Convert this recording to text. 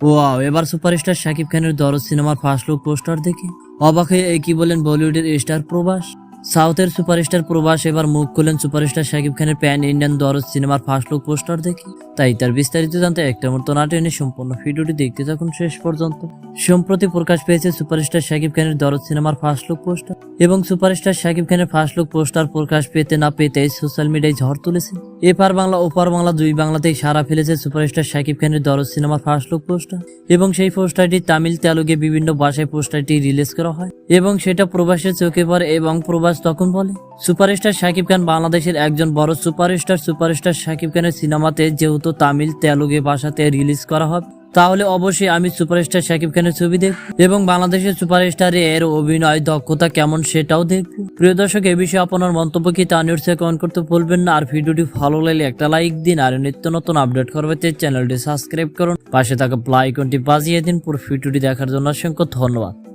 Wow এবার superstar Shakib খানের দরদ সিনেমার ফার্স্ট লুক পোস্টার দেখে। অবাক হয়ে একই বলেন বলিউডের স্টার প্রবাস সাউথের সুপারস্টার প্রবাস এবার মুখ খুলেন সুপারস্টার শাকিব খানের প্যান ইন্ডিয়ান দরজ সিনেমার ফার্স্ট লুক পোস্টার দেখে। তাই তার বিস্তারিত জানতে একটা মতো না টেনে সম্পূর্ণ ভিডিওটি দেখতে থাকুন শেষ পর্যন্ত। সম্প্রতি প্রকাশ পেয়েছে সুপারস্টার শাকিব খানের দরদ সিনেমার ফার্স্ট লুক পোস্টার এবং সুপারস্টার শাকিব খানের ফার্স্ট লুক পোস্টার প্রকাশ পেতে না পেতে সোশ্যাল মিডিয়ায় ঝড় তুলেছে। এপার বাংলা, ওপার বাংলা দুই বাংলাতেই সারা ফেলেছে সুপারস্টার শাকিব খানের দরদ সিনেমার ফার্স্ট লুক পোস্টার এবং সেই পোস্টারটি তামিল, তেলুগে বিভিন্ন ভাষায় পোস্টারটি রিলিজ করা হয় এবং সেটা প্রবাসের চোখে পড়ে এবং প্রবাস তখন বলে, সুপারস্টার শাকিব খান বাংলাদেশের একজন বড় সুপারস্টার সুপারস্টার শাকিব খানের সিনেমাতে যেহেতু তামিল, তেলুগে ভাষাতে রিলিজ করা হবে তাহলে অবশ্যই আমি সুপারস্টার শাকিব খানের ছবি দেখব এবং বাংলাদেশের সুপারস্টারে এর অভিনয় দক্ষতা কেমন সেটাও দেখব প্রিয় দর্শক, এ বিষয়ে আপনার মন্তব্য কি তা নিউজে কমেন্ট করতে ভুলবেন না। আর ভিডিওটি ভালো লাগলে একটা লাইক দিন আর নিত্য নতুন আপডেট করবে চ্যানেলটি সাবস্ক্রাইব করুন। পাশে থাকা আইকনটি বাজিয়ে দিন। পুরো ভিডিওটি দেখার জন্য অসংখ্য ধন্যবাদ।